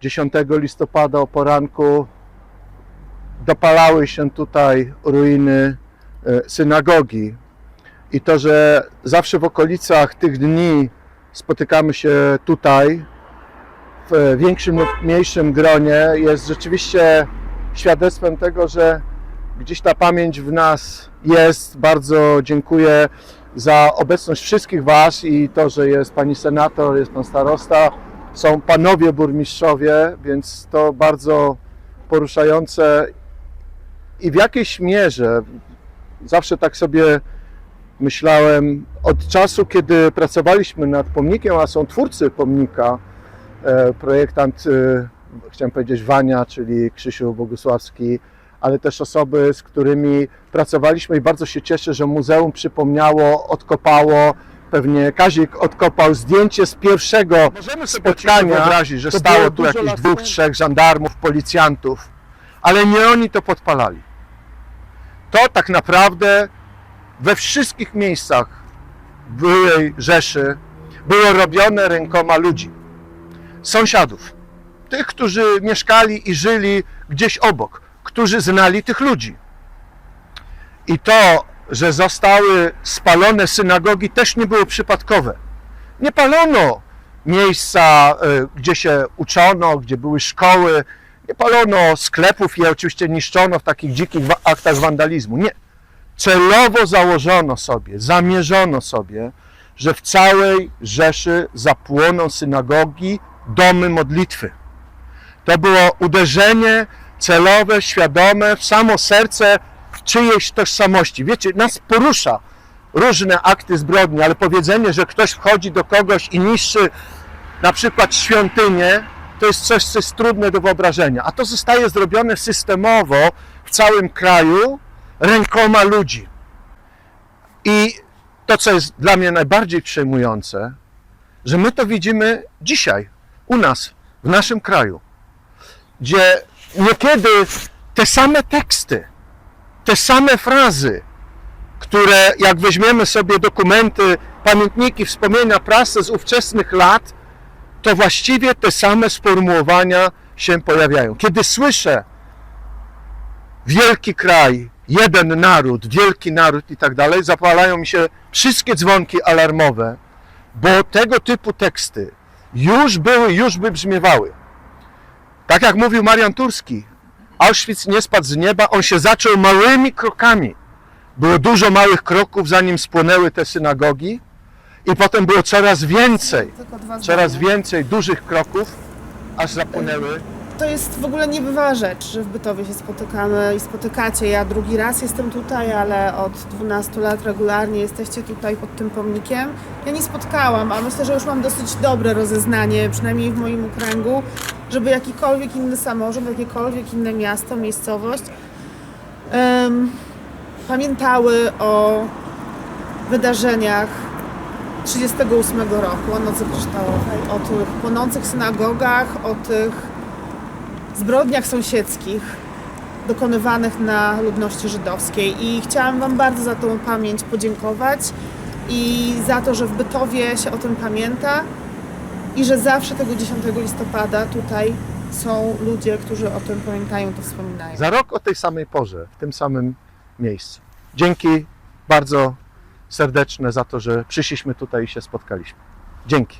10 listopada o poranku dopalały się tutaj ruiny e, synagogi. I to, że zawsze w okolicach tych dni spotykamy się tutaj w większym lub mniejszym gronie, jest rzeczywiście świadectwem tego, że gdzieś ta pamięć w nas jest. Bardzo dziękuję za obecność wszystkich Was i to, że jest Pani Senator, jest Pan Starosta, są Panowie Burmistrzowie, więc to bardzo poruszające i w jakiejś mierze zawsze tak sobie myślałem od czasu, kiedy pracowaliśmy nad pomnikiem, a są twórcy pomnika, e, projektant, e, chciałem powiedzieć Wania, czyli Krzysiu Bogusławski, ale też osoby, z którymi pracowaliśmy i bardzo się cieszę, że muzeum przypomniało, odkopało, pewnie Kazik odkopał zdjęcie z pierwszego Możemy sobie spotkania, wyobrazić, że to stało tu lat dwóch, temu. trzech żandarmów, policjantów, ale nie oni to podpalali. To tak naprawdę we wszystkich miejscach byłej Rzeszy było robione rękoma ludzi, sąsiadów, tych, którzy mieszkali i żyli gdzieś obok, którzy znali tych ludzi. I to, że zostały spalone synagogi, też nie było przypadkowe. Nie palono miejsca, y, gdzie się uczono, gdzie były szkoły, nie palono sklepów i oczywiście niszczono w takich dzikich aktach wandalizmu. Nie. Celowo założono sobie, zamierzono sobie, że w całej Rzeszy zapłoną synagogi, domy modlitwy. To było uderzenie celowe, świadome w samo serce czyjejś tożsamości. Wiecie, nas porusza różne akty zbrodni, ale powiedzenie, że ktoś wchodzi do kogoś i niszczy na przykład świątynię, to jest coś, co jest trudne do wyobrażenia. A to zostaje zrobione systemowo w całym kraju rękoma ludzi. I to, co jest dla mnie najbardziej przejmujące, że my to widzimy dzisiaj, u nas, w naszym kraju, gdzie niekiedy te same teksty, te same frazy, które jak weźmiemy sobie dokumenty, pamiętniki, wspomnienia prasy z ówczesnych lat, to właściwie te same sformułowania się pojawiają. Kiedy słyszę wielki kraj, jeden naród, wielki naród i tak dalej, zapalają mi się wszystkie dzwonki alarmowe, bo tego typu teksty już były, już wybrzmiewały. Tak jak mówił Marian Turski, Auschwitz nie spadł z nieba, on się zaczął małymi krokami. Było dużo małych kroków, zanim spłonęły te synagogi, i potem było coraz więcej, coraz więcej dużych kroków, aż zapłonęły. To jest w ogóle niebywała rzecz, że w Bytowie się spotykamy i spotykacie. Ja drugi raz jestem tutaj, ale od 12 lat regularnie jesteście tutaj pod tym pomnikiem. Ja nie spotkałam, a myślę, że już mam dosyć dobre rozeznanie, przynajmniej w moim okręgu, żeby jakikolwiek inny samorząd, jakiekolwiek inne miasto, miejscowość em, pamiętały o wydarzeniach 38 roku, o Nocy Kryształowej, o tych płonących synagogach, o tych zbrodniach sąsiedzkich dokonywanych na ludności żydowskiej. I chciałam Wam bardzo za tą pamięć podziękować i za to, że w Bytowie się o tym pamięta i że zawsze tego 10 listopada tutaj są ludzie, którzy o tym pamiętają, to wspominają. Za rok o tej samej porze, w tym samym miejscu. Dzięki bardzo serdeczne za to, że przyszliśmy tutaj i się spotkaliśmy. Dzięki.